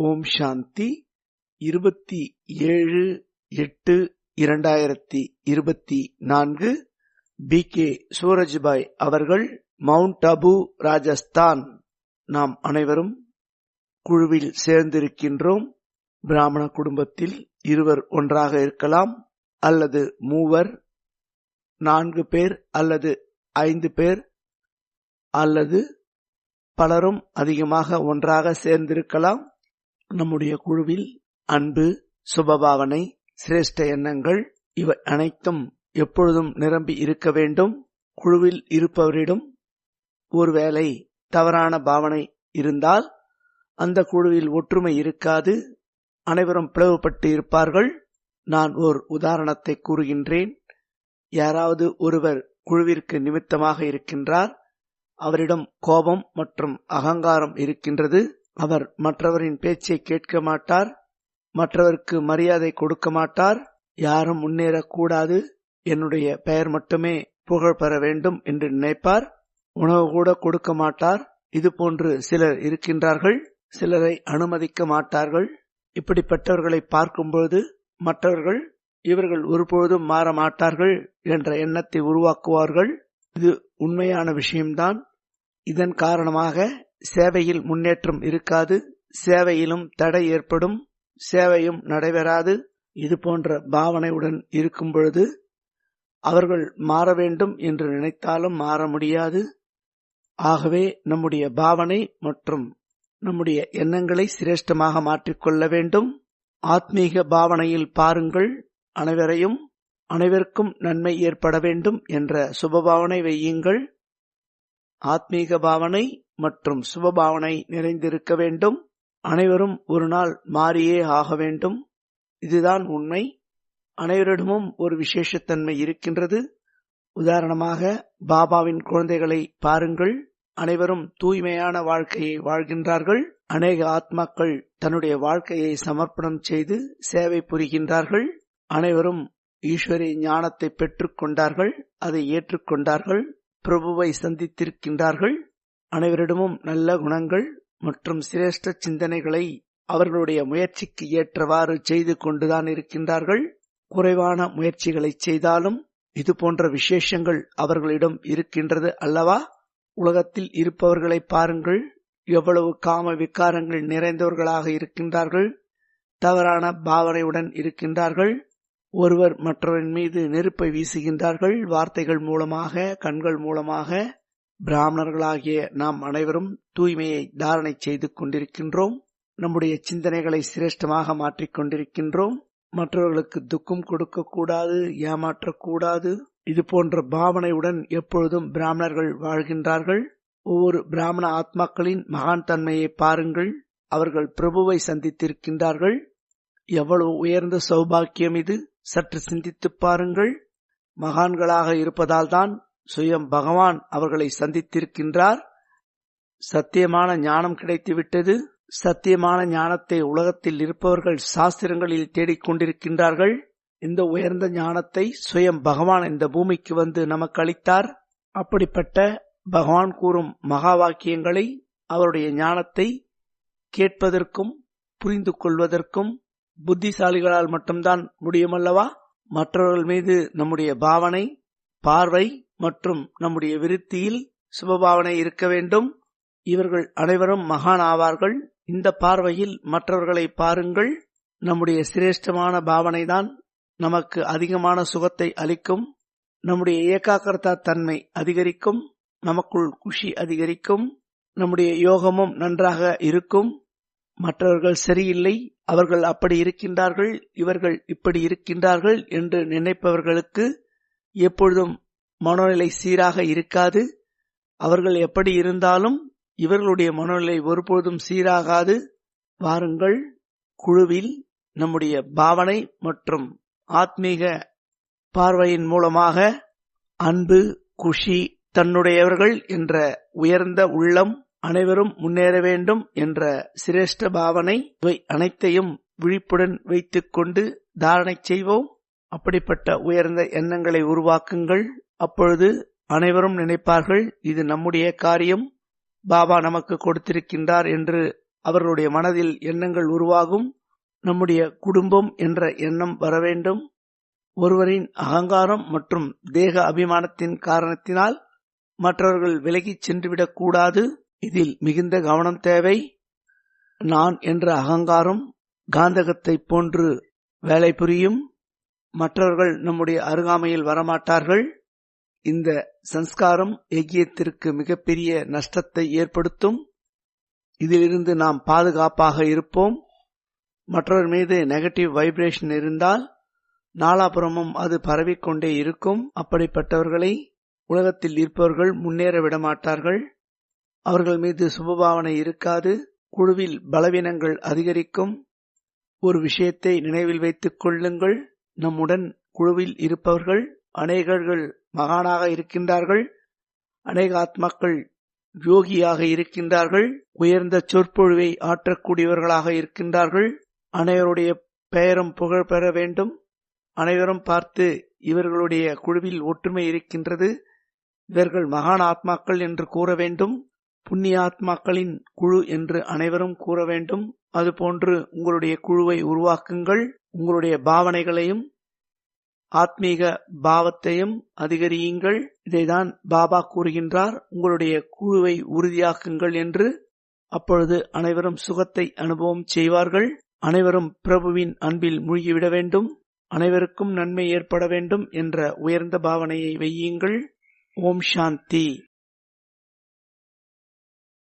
ஓம் சாந்தி. இருபத்தி ஏழு எட்டு இரண்டாயிரத்தி இருபத்தி நான்கு. பி கே சூரஜ்பாய் அவர்கள் மவுண்ட் அபு ராஜஸ்தான். நாம் அனைவரும் குழுவில் சேர்ந்திருக்கின்றோம். பிராமண குடும்பத்தில் இருவர் ஒன்றாக இருக்கலாம் அல்லது மூவர் நான்கு பேர் அல்லது ஐந்து பேர் அல்லது பலரும் அதிகமாக ஒன்றாக சேர்ந்திருக்கலாம். நம்முடைய குழுவில் அன்பு சுபபாவனை சிரேஷ்ட எண்ணங்கள் இவை அனைத்தும் எப்பொழுதும் நிரம்பி இருக்க வேண்டும். குழுவில் இருப்பவரிடம் ஒருவேளை தவறான பாவனை இருந்தால் அந்த குழுவில் ஒற்றுமை இருக்காது. அனைவரும் பிளவுபட்டு இருப்பார்கள். நான் ஓர் உதாரணத்தை கூறுகின்றேன். யாராவது ஒருவர் குழுவிற்கு நிமித்தமாக இருக்கின்றார். அவரிடம் கோபம் மற்றும் அகங்காரம் இருக்கின்றது. அவர் மற்றவரின் பேச்சை கேட்க மாட்டார் மற்றவருக்கு மரியாதை கொடுக்க மாட்டார் யாரும் முன்னேறக்கூடாது என்னுடைய பெயர் மட்டுமே புகழ் பெற வேண்டும் என்று நினைப்பார் உணவு கூட கொடுக்க மாட்டார் இது போன்று சிலர் இருக்கின்றார்கள் சிலரை அனுமதிக்க மாட்டார்கள். இப்படிப்பட்டவர்களை பார்க்கும்போது மற்றவர்கள் இவர்கள் ஒருபொழுதும் மாற மாட்டார்கள் என்ற எண்ணத்தை உருவாக்குவார்கள். இது உண்மையான விஷயம்தான். இதன் காரணமாக சேவையில் முன்னேற்றம் இருக்காது சேவையிலும் தடை ஏற்படும் சேவையும் நடைபெறாது. இது போன்ற பாவனையுடன் இருக்கும் பொழுது அவர்கள் மாற வேண்டும் என்று நினைத்தாலும் மாற முடியாது. ஆகவே நம்முடைய பாவனை மற்றும் நம்முடைய எண்ணங்களை சிரேஷ்டமாக மாற்றிக்கொள்ள வேண்டும். ஆத்மீக பாவனையில் பாருங்கள் அனைவரையும் அனைவருக்கும் நன்மை ஏற்பட வேண்டும் என்ற சுபபாவனை வையுங்கள். ஆத்மீக பாவனை மற்றும் சுபபாவனை நிறைந்திருக்க வேண்டும். அனைவரும் ஒரு நாள் மாறியே ஆக வேண்டும். இதுதான் உண்மை. அனைவரிடமும் ஒரு விசேஷத்தன்மை இருக்கின்றது. உதாரணமாக பாபாவின் குழந்தைகளை பாருங்கள். அனைவரும் தூய்மையான வாழ்க்கையை வாழ்கின்றார்கள். அநேக ஆத்மாக்கள் தன்னுடைய வாழ்க்கையை சமர்ப்பணம் செய்து சேவை புரிகின்றார்கள். அனைவரும் ஈஸ்வரி ஞானத்தை பெற்றுக் கொண்டார்கள். அதை ஏற்றுக்கொண்டார்கள். பிரபுவை சந்தித்திருக்கின்றார்கள். அனைவரிடமும் நல்ல குணங்கள் மற்றும் சிரேஷ்ட சிந்தனைகளை அவர்களுடைய முயற்சிக்கு ஏற்றவாறு செய்து கொண்டுதான் இருக்கின்றார்கள். குறைவான முயற்சிகளை செய்தாலும் இது போன்ற விசேஷங்கள் அவர்களிடம் இருக்கின்றது அல்லவா? உலகத்தில் இருப்பவர்களை பாருங்கள். எவ்வளவு காம விக்காரங்கள் நிறைந்தவர்களாக இருக்கின்றார்கள். தவறான பாவனையுடன் இருக்கின்றார்கள். ஒருவர் மற்றவரின் மீது நெருப்பை வீசுகின்றார்கள். வார்த்தைகள் மூலமாக கண்கள் மூலமாக. பிராமணர்களாகிய நாம் அனைவரும் தூய்மையை தாரணை செய்து கொண்டிருக்கின்றோம். நம்முடைய சிந்தனைகளை சிரேஷ்டமாக மாற்றிக் கொண்டிருக்கின்றோம். மற்றவர்களுக்கு துக்கம் கொடுக்க கூடாது ஏமாற்றக்கூடாது. இது போன்ற பாவனையுடன் எப்பொழுதும் பிராமணர்கள் வாழ்கின்றார்கள். ஒவ்வொரு பிராமண ஆத்மாக்களின் மகான் தன்மையை பாருங்கள். அவர்கள் பிரபுவை சந்தித்திருக்கின்றார்கள். எவ்வளவு உயர்ந்த சௌபாக்கியம் இது சற்று சிந்தித்து பாருங்கள். மகான்களாக இருப்பதால்தான் சுயம் பகவான் அவர்களை சந்தித்திருக்கின்றார். சத்தியமான ஞானம் கிடைத்துவிட்டது. சத்தியமான ஞானத்தை உலகத்தில் இருப்பவர்கள் சாஸ்திரங்களில் தேடிக்கொண்டிருக்கின்றார்கள் இந்த உயர்ந்த ஞானத்தை சுயம் பகவான் இந்த பூமிக்கு வந்து நமக்கு அளித்தார். அப்படிப்பட்ட பகவான் கூறும் மகா வாக்கியங்களை அவருடைய ஞானத்தை கேட்பதற்கும் புரிந்து கொள்வதற்கும் புத்திசாலிகளால் மட்டும்தான் முடியுமல்லவா? மற்றவர்கள் மீது நம்முடைய பாவனை பார்வை மற்றும் நம்முடைய விருத்தியில் சுபபாவனை இருக்க வேண்டும். இவர்கள் அனைவரும் மகான் ஆவார்கள். இந்த பார்வையில் மற்றவர்களை பாருங்கள். நம்முடைய சிரேஷ்டமான பாவனைதான் நமக்கு அதிகமான சுகத்தை அளிக்கும். நம்முடைய ஏகாக்கிரதா தன்மை அதிகரிக்கும். நமக்குள் குஷி அதிகரிக்கும். நம்முடைய யோகமும் நன்றாக இருக்கும். மற்றவர்கள் சரியில்லை. அவர்கள் அப்படி இருக்கின்றார்கள். இவர்கள் இப்படி இருக்கின்றார்கள் என்று நினைப்பவர்களுக்கு எப்பொழுதும் மனோநிலை சீராக இருக்காது. அவர்கள் எப்படி இருந்தாலும் இவர்களுடைய மனோநிலை ஒருபொழுதும் சீராகாது. வாருங்கள் குழுவில் நம்முடைய பாவனை மற்றும் ஆத்மீக பார்வையின் மூலமாக அன்பு குஷி தன்னுடையவர்கள் என்ற உயர்ந்த உள்ளம் அனைவரும் முன்னேற வேண்டும் என்ற சிரேஷ்ட பாவனை இவை அனைத்தையும் விழிப்புடன் வைத்துக்கொண்டு தாரணை செய்வோம். அப்படிப்பட்ட உயர்ந்த எண்ணங்களை உருவாக்குங்கள். அப்பொழுது அனைவரும் நினைப்பார்கள் இது நம்முடைய காரியம் பாபா நமக்கு கொடுத்திருக்கின்றார் என்று அவர்களுடைய மனதில் எண்ணங்கள் உருவாகும். நம்முடைய குடும்பம் என்ற எண்ணம் வர வேண்டும். ஒருவரின் அகங்காரம் மற்றும் தேக அபிமானத்தின் காரணத்தினால் மற்றவர்கள் விலகிச் சென்றுவிடக் கூடாது. இதில் மிகுந்த கவனம் தேவை. நான் என்ற அகங்காரம் காந்தகத்தைப் போன்று வேலை புரியும். மற்றவர்கள் நம்முடைய அருகாமையில் வரமாட்டார்கள். இந்த சன்ஸ்காரம் எக்கியத்திற்கு மிகப்பெரிய நஷ்டத்தை ஏற்படுத்தும். இதிலிருந்து நாம் பாதுகாப்பாக இருப்போம். மற்றவர் மீது நெகட்டிவ் வைப்ரேஷன் இருந்தால் நாலாபுறமும் அது பரவிக்கொண்டே இருக்கும். அப்படிப்பட்டவர்களை உலகத்தில் இருப்பவர்கள் முன்னேற விடமாட்டார்கள். அவர்கள் மீது சுபபாவனை இருக்காது. குழுவில் பலவீனங்கள் அதிகரிக்கும். ஒரு விஷயத்தை நினைவில் வைத்துக் கொள்ளுங்கள். நம்முடன் குழுவில் இருப்பவர்கள் அநேகர்கள் மகானாக இருக்கின்றார்கள். அநேக ஆத்மாக்கள் யோகியாக இருக்கின்றார்கள். உயர்ந்த சொற்பொழிவை ஆற்றக்கூடியவர்களாக இருக்கின்றார்கள். அனைவருடைய பெயரும் புகழ் பெற வேண்டும். அனைவரும் பார்த்து இவர்களுடைய குழுவில் ஒற்றுமை இருக்கின்றது. இவர்கள் மகான் ஆத்மாக்கள் என்று கூற வேண்டும். புண்ணிய ஆத்மாக்களின் குழு என்று அனைவரும் கூற வேண்டும். அதுபோன்று உங்களுடைய குழுவை உருவாக்குங்கள். உங்களுடைய பாவனைகளையும் ஆத்மீக பாவத்தையும் அதிகரியுங்கள். இதைதான் பாபா கூறுகின்றார். உங்களுடைய குழுவை உறுதியாக்குங்கள் என்று அப்பொழுது அனைவரும் சுகத்தை அனுபவம் செய்வார்கள். அனைவரும் பிரபுவின் அன்பில் மூழ்கிவிட வேண்டும். அனைவருக்கும் நன்மை ஏற்பட வேண்டும் என்ற உயர்ந்த பாவனையை வையுங்கள். ஓம் சாந்தி.